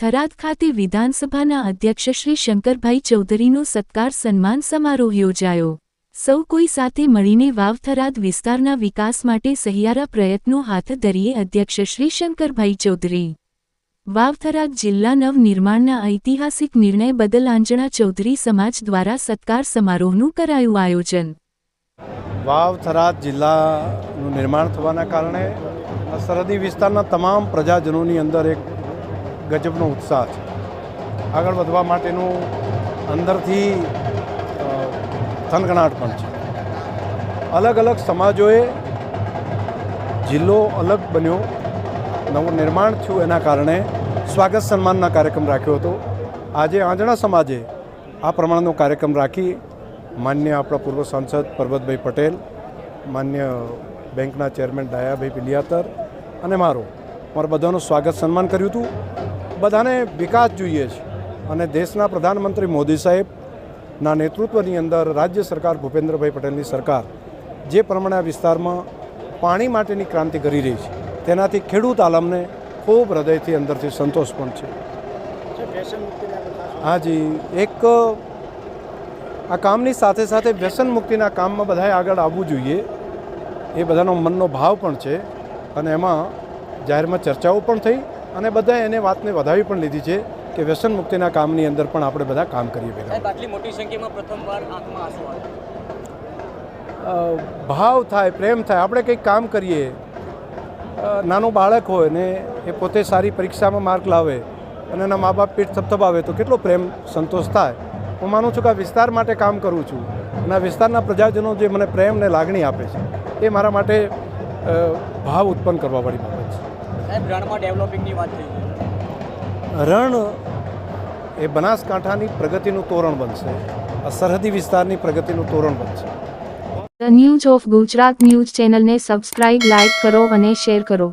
થરાદ ખાતે વિધાનસભાના અધ્યક્ષ શ્રી શંકરભાઈ ચૌધરીનો સત્કાર સન્માન સમારોહ યોજાયો. સૌ કોઈ સાથે મળીને વાવ થરાદ વિસ્તારના વિકાસ માટે સહિયારા પ્રયત્નો હાથ ધરીએ અધ્યક્ષ શ્રી શંકરભાઈ ચૌધરી. વાવ થરાદ જિલ્લા નવનિર્માણના ઐતિહાસિક નિર્ણય બદલ આંજણા ચૌધરી સમાજ દ્વારા સત્કાર સમારોહનું કરાયું આયોજન. વાવ થરાદ જિલ્લાનું નિર્માણ થવાના કારણે સરહદી વિસ્તારના તમામ પ્રજાજનોની અંદર એક ગજબનો ઉત્સાહ છે. આગળ વધવા માટેનું અંદરથી થનગણાટ પણ છે. અલગ અલગ સમાજોએ જિલ્લો અલગ બન્યો. નવું નિર્માણ થયું એના કારણે સ્વાગત સન્માનના કાર્યક્રમ રાખ્યો હતો. આજે આંજણા સમાજે આ પ્રમાણનો કાર્યક્રમ રાખી માન્ય આપણા પૂર્વ સાંસદ પરબતભાઈ પટેલ, માન્ય બેંકના ચેરમેન ડાયાભાઈ પિલિયાતર અને મારો, મારા બધાનું સ્વાગત સન્માન કર્યું હતું. બધાને વિકાસ જોઈએ છે. અને દેશના પ્રધાનમંત્રી મોદી સાહેબના નેતૃત્વની અંદર રાજ્ય સરકાર ભૂપેન્દ્રભાઈ પટેલની સરકાર જે પ્રમાણે આ વિસ્તારમાં પાણી માટેની ક્રાંતિ કરી રહી છે, તેનાથી ખેડૂત આલમને ખૂબ હૃદયથી અંદરથી સંતોષ પણ છે. હાજી, એક, આ કામની સાથે સાથે વ્યસન મુક્તિના કામમાં બધાએ આગળ આવવું જોઈએ, એ બધાનો મનનો ભાવ પણ છે. અને એમાં જાહેરમાં ચર્ચાઓ પણ થઈ. અને બધાએ એને વાતને વધાવી પણ લીધી છે કે વ્યસન મુક્તિના કામની અંદર પણ આપણે બધા કામ કરીએ ભેગા આટલી મોટી સંખ્યામાં પ્રથમવાર આંખમાં ભાવ થાય પ્રેમ થાય આપણે કંઈક કામ કરીએ. નાનો બાળક હોય ને એ પોતે સારી પરીક્ષામાં માર્ક લાવે અને એના મા બાપ પીઠ થપથપાવે તો કેટલો પ્રેમ સંતોષ થાય. હું માનું છું કે આ વિસ્તાર માટે કામ કરું છું અને આ વિસ્તારના પ્રજાજનો જે મને પ્રેમ ને લાગણી આપે છે એ મારા માટે ભાવ ઉત્પન્ન બાબત છે. સાહેબ રણમાં ડેવલપિંગની વાત થઈ રણ એ બનાસકાંઠાની પ્રગતિનું તોરણ બનશે. આ સરહદી વિસ્તારની પ્રગતિનું તોરણ બનશે. The news of Gujarat news ચેનલને સબસ્ક્રાઇબ લાઇક કરો અને શેર કરો.